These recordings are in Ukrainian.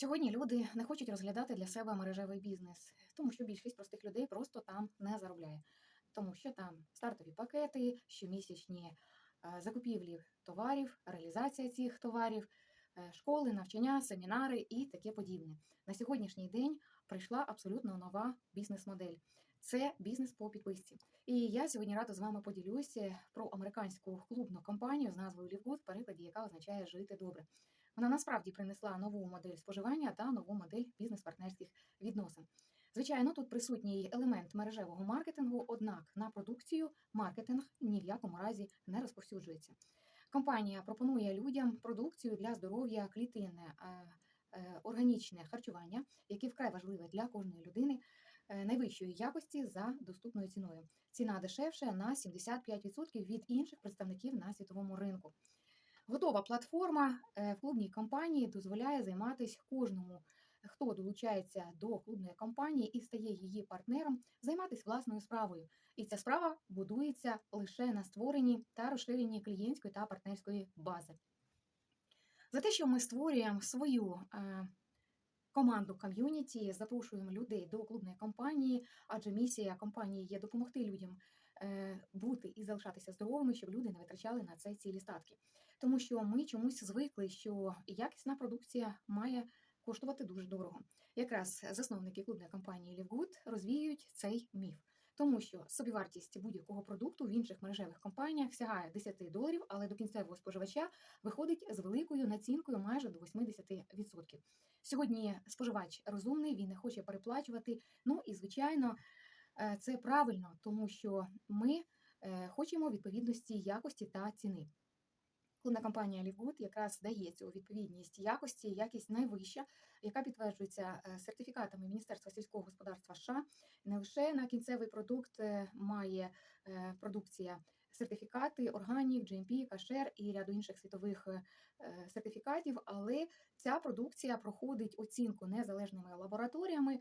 Сьогодні люди не хочуть розглядати для себе мережевий бізнес, тому що більшість простих людей просто там не заробляє, тому що там стартові пакети, щомісячні е, закупівлі товарів, реалізація цих товарів, е, школи, навчання, семінари і таке подібне. На сьогоднішній день прийшла абсолютно нова бізнес-модель. Це бізнес по підписці. І я сьогодні рада з вами поділюся про американську клубну компанію з назвою в перекладі, яка означає жити добре. Вона насправді принесла нову модель споживання та нову модель бізнес-партнерських відносин. Звичайно, тут присутній елемент мережевого маркетингу, однак на продукцію маркетинг ні в якому разі не розповсюджується. Компанія пропонує людям продукцію для здоров'я клітинне, е, е, органічне харчування, яке вкрай важливе для кожної людини е, найвищої якості за доступною ціною. Ціна дешевша на 75% від інших представників на світовому ринку. Готова платформа е, в клубній компанії дозволяє займатися кожному, хто долучається до клубної компанії і стає її партнером, займатися власною справою. І ця справа будується лише на створенні та розширенні клієнтської та партнерської бази. За те, що ми створюємо свою е, команду ком'юніті, запрошуємо людей до клубної компанії, адже місія компанії є допомогти людям е, бути і залишатися здоровими, щоб люди не витрачали на це цілі статки. Тому що ми чомусь звикли, що якісна продукція має коштувати дуже дорого. Якраз засновники клубної компанії Livegood розвіюють цей міф. Тому що собівартість будь-якого продукту в інших мережевих компаніях сягає 10 доларів, але до кінцевого споживача виходить з великою націнкою майже до 80%. Сьогодні споживач розумний, він не хоче переплачувати. Ну і звичайно, е, це правильно, тому що ми е, хочемо відповідності якості та ціни. Клубна компанія Livegood якраз дає цю відповідність якості, якість найвища, яка підтверджується е, сертифікатами Міністерства сільського господарства США. Не лише на кінцевий продукт е, має е, продукція сертифікати, органів, GMP, кашер і ряду інших світових сертифікатів, але ця продукція проходить оцінку незалежними лабораторіями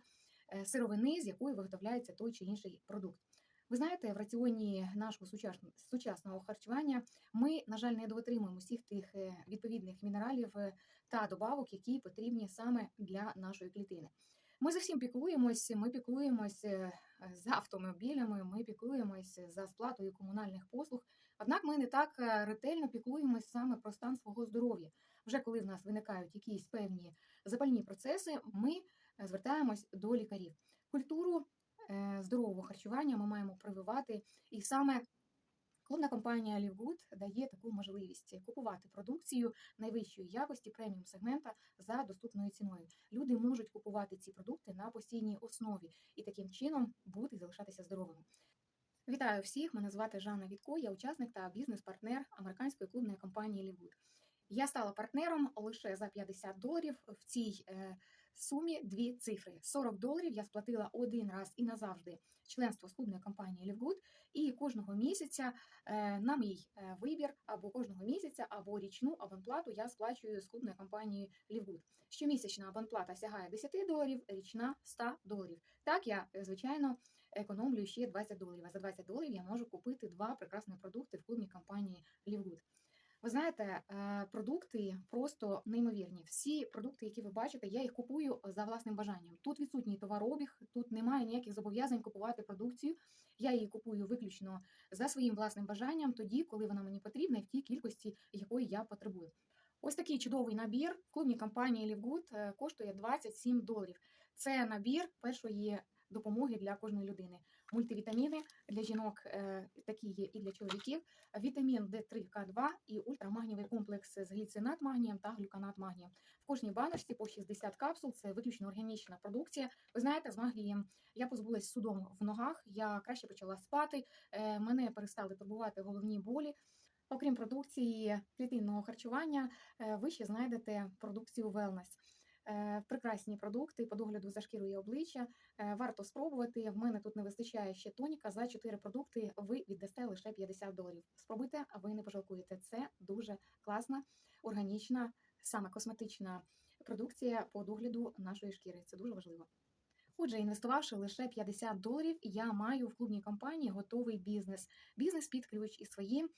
сировини, з якої виготовляється той чи інший продукт. Ви знаєте, в раціоні нашого сучасного харчування ми, на жаль, не дотримуємо всіх тих е, відповідних мінералів е, та добавок, які потрібні саме для нашої клітини. Ми за всім піклуємось, ми піклуємось е, за автомобілями, ми піклуємось за сплатою комунальних послуг. Однак ми не так ретельно піклуємось саме про стан свого здоров'я. Вже коли в нас виникають якісь певні запальні процеси, ми звертаємось до лікарів. Культуру здорового харчування ми маємо прививати, і саме клубна компанія Livegood дає таку можливість купувати продукцію найвищої якості преміум сегмента за доступною ціною. Люди можуть купувати ці продукти на постійній основі і таким чином бути залишатися здоровими. Вітаю всіх! Мене звати Жанна Вітко, я учасник та бізнес-партнер американської клубної компанії Livegood. Я стала партнером лише за 50 доларів. В цій е, сумі дві цифри: 40 доларів я сплатила один раз і назавжди членство з клубної компанії Livegood, і кожного місяця е, на мій е, вибір або кожного місяця, або річну абонплату я сплачую з клубної компанії Livegood. Щомісячна абонплата сягає 10 доларів, річна 100 доларів. Так я, е, звичайно, економлюю ще 20 доларів. А за 20 доларів я можу купити два прекрасні продукти в клубній компанії Livegood. Ви знаєте, е, продукти просто неймовірні. Всі продукти, які ви бачите, я їх купую за власним бажанням. Тут відсутній товарообіг, тут немає ніяких зобов'язань купувати продукцію. Я її купую виключно за своїм власним бажанням, тоді, коли вона мені потрібна, і в тій кількості, якої я потребую. Ось такий чудовий набір в клубній компанії Livegood е, коштує 27 доларів. Це набір першої допомоги для кожної людини. Мультивітаміни для жінок е, такі є і для чоловіків. Вітамін D3К2 і ультрамагнієвий комплекс з гліцинат магнієм та глюканат магнієм. В кожній баночці по 60 капсул. Це виключно органічна продукція. Ви знаєте, з магнієм я позбулась судом в ногах. Я краще почала спати. е, Мене перестали турбувати головні болі. Окрім продукції клітинного харчування, е, ви ще знайдете продукцію Wellness. Е, Прекрасні продукти по догляду за шкірою і обличчя. Е, Варто спробувати. В мене тут не вистачає ще тоніка. За 4 продукти ви віддасте лише 50 доларів. Спробуйте, а ви не пожалкуєте. Це дуже класна, органічна, саме косметична продукція по догляду нашої шкіри. Це дуже важливо. Отже, інвестувавши лише 50 доларів, я маю в клубній компанії готовий бізнес. Бізнес під ключ із своїм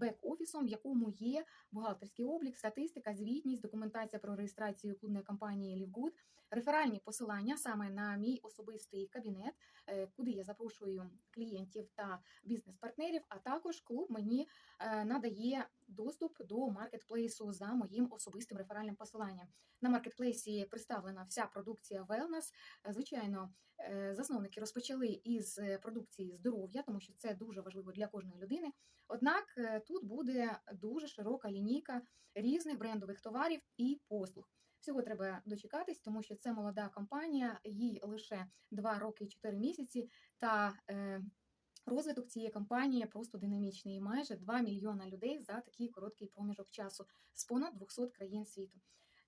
бек-офісом, в якому є бухгалтерський облік, статистика, звітність, документація про реєстрацію клубної компанії Лівгуд, реферальні посилання саме на мій особистий кабінет, е, куди я запрошую клієнтів та бізнес-партнерів. А також клуб мені е, надає доступ до маркетплейсу за моїм особистим реферальним посиланням. На маркетплейсі представлена вся продукція Wellness. Е, Звичайно, е, засновники розпочали із е, продукції здоров'я, тому що це дуже важливо для кожної людини. Однак е, тут буде дуже широка лінійка різних брендових товарів і послуг. Всього треба дочекатись, тому що це молода компанія, їй лише 2 роки і 4 місяці. Та е, розвиток цієї компанії просто динамічний. Майже 2 мільйона людей за такий короткий проміжок часу з понад 200 країн світу.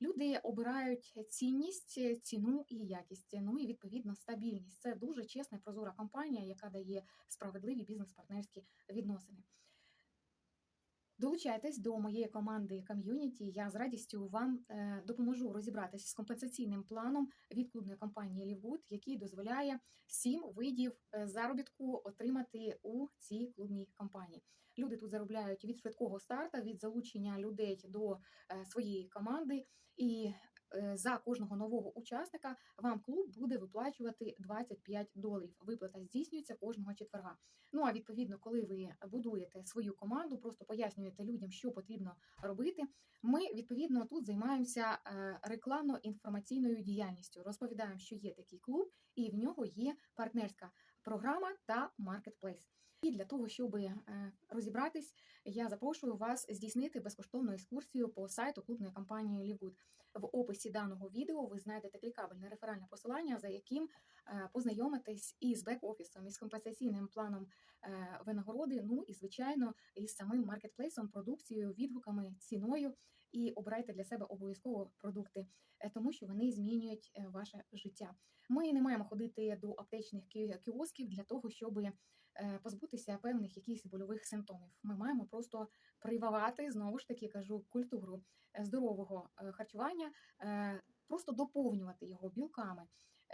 Люди обирають цінність, ціну і якість, ну і відповідно стабільність. Це дуже чесна прозора компанія, яка дає справедливі бізнес-партнерські відносини. Долучайтесь до моєї команди ком'юніті. Я з радістю вам е, допоможу розібратися з компенсаційним планом від клубної компанії Лівгуд, який дозволяє сім видів е, заробітку отримати у цій клубній компанії. Люди тут заробляють від швидкого старта, від залучення людей до е, своєї команди, і за кожного нового учасника вам клуб буде виплачувати 25 доларів. Виплата здійснюється кожного четверга. Ну а відповідно, коли ви будуєте свою команду, просто пояснюєте людям, що потрібно робити. Ми відповідно тут займаємося е, рекламно-інформаційною діяльністю. Розповідаємо, що є такий клуб, і в нього є партнерська програма та маркетплейс. Для того, щоб е, розібратись, я запрошую вас здійснити безкоштовну екскурсію по сайту клубної компанії Лівгуд. В описі даного відео ви знайдете клікабельне реферальне посилання, за яким е, познайомитесь із бек-офісом, із компенсаційним планом е, винагороди. Ну і звичайно, із самим маркетплейсом, продукцією, відгуками, ціною. І обирайте для себе обов'язково продукти, тому що вони змінюють ваше життя. Ми не маємо ходити до аптечних кіосків для того, щоб позбутися певних якихось больових симптомів. Ми маємо просто прививати знову ж таки кажу культуру е, здорового е, харчування, е, просто доповнювати його білками.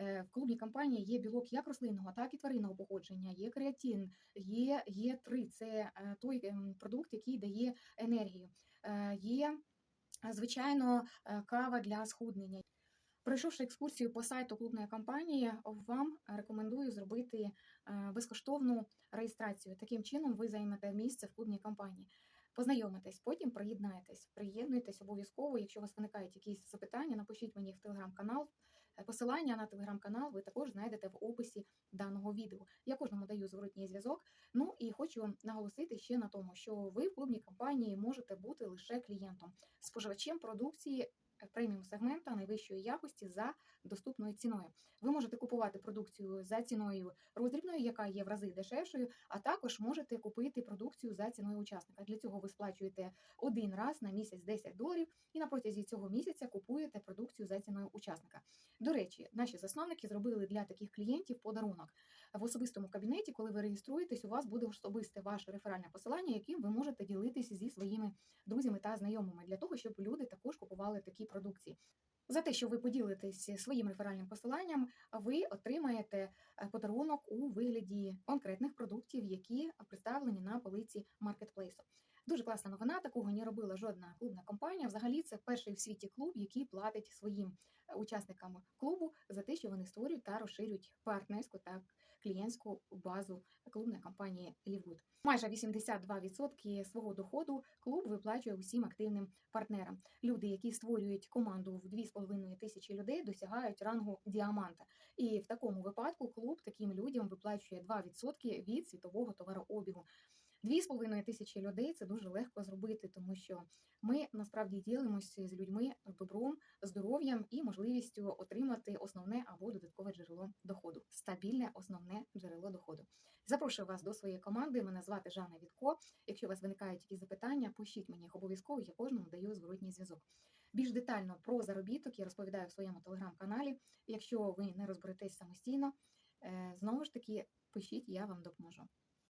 Е, В клубній компанії є білок як рослинного, так і тваринного походження, є креатин, є, є 3 це е, той ем, продукт, який дає енергію. Е, Є, е, звичайно, е, кава для схуднення. Пройшовши екскурсію по сайту клубної компанії, вам рекомендую зробити е, безкоштовну реєстрацію. Таким чином ви займете місце в клубній компанії. Познайомитесь, потім приєднаєтесь. Приєднуйтесь обов'язково. Якщо у вас виникають якісь запитання, напишіть мені в телеграм-канал. Посилання на телеграм-канал ви також знайдете в описі даного відео. Я кожному даю зворотній зв'язок. Ну і хочу наголосити ще на тому, що ви в клубній компанії можете бути лише клієнтом, споживачем продукції преміум сегмента найвищої якості за доступною ціною. Ви можете купувати продукцію за ціною роздрібною, яка є в рази дешевшою, а також можете купити продукцію за ціною учасника. Для цього ви сплачуєте один раз на місяць 10 доларів і на протязі цього місяця купуєте продукцію за ціною учасника. До речі, наші засновники зробили для таких клієнтів подарунок в особистому кабінеті. Коли ви реєструєтесь, у вас буде особисте ваше реферальне посилання, яким ви можете ділитися зі своїми друзями та знайомими для того, щоб люди також купували такі продукції. За те, що ви поділитесь своїм реферальним посиланням, ви отримаєте е, подарунок у вигляді конкретних продуктів, які представлені на полиці маркетплейсу. Дуже класна новина. Такого не робила жодна клубна компанія. Взагалі, це перший в світі клуб, який платить своїм е, учасникам клубу за те, що вони створюють та розширюють партнерську та клієнтську базу клубної компанії Лівгуд. Майже 82% свого доходу клуб виплачує усім активним партнерам. Люди, які створюють команду в 2,5 тисячі людей, досягають рангу діаманта. І в такому випадку клуб таким людям виплачує 2% від світового товарообігу. Дві з половиною тисячі людей це дуже легко зробити, тому що ми насправді ділимося з людьми добром, здоров'ям і можливістю отримати основне або додаткове джерело доходу, стабільне основне джерело доходу. Запрошую вас до своєї команди. Мене звати Жанна Вітко. Якщо у вас виникають якісь запитання, пишіть мені їх обов'язково. Я кожному даю зворотній зв'язок. Більш детально про заробіток я розповідаю в своєму телеграм-каналі. Якщо ви не розберетесь самостійно, е, знову ж таки пишіть, я вам допоможу.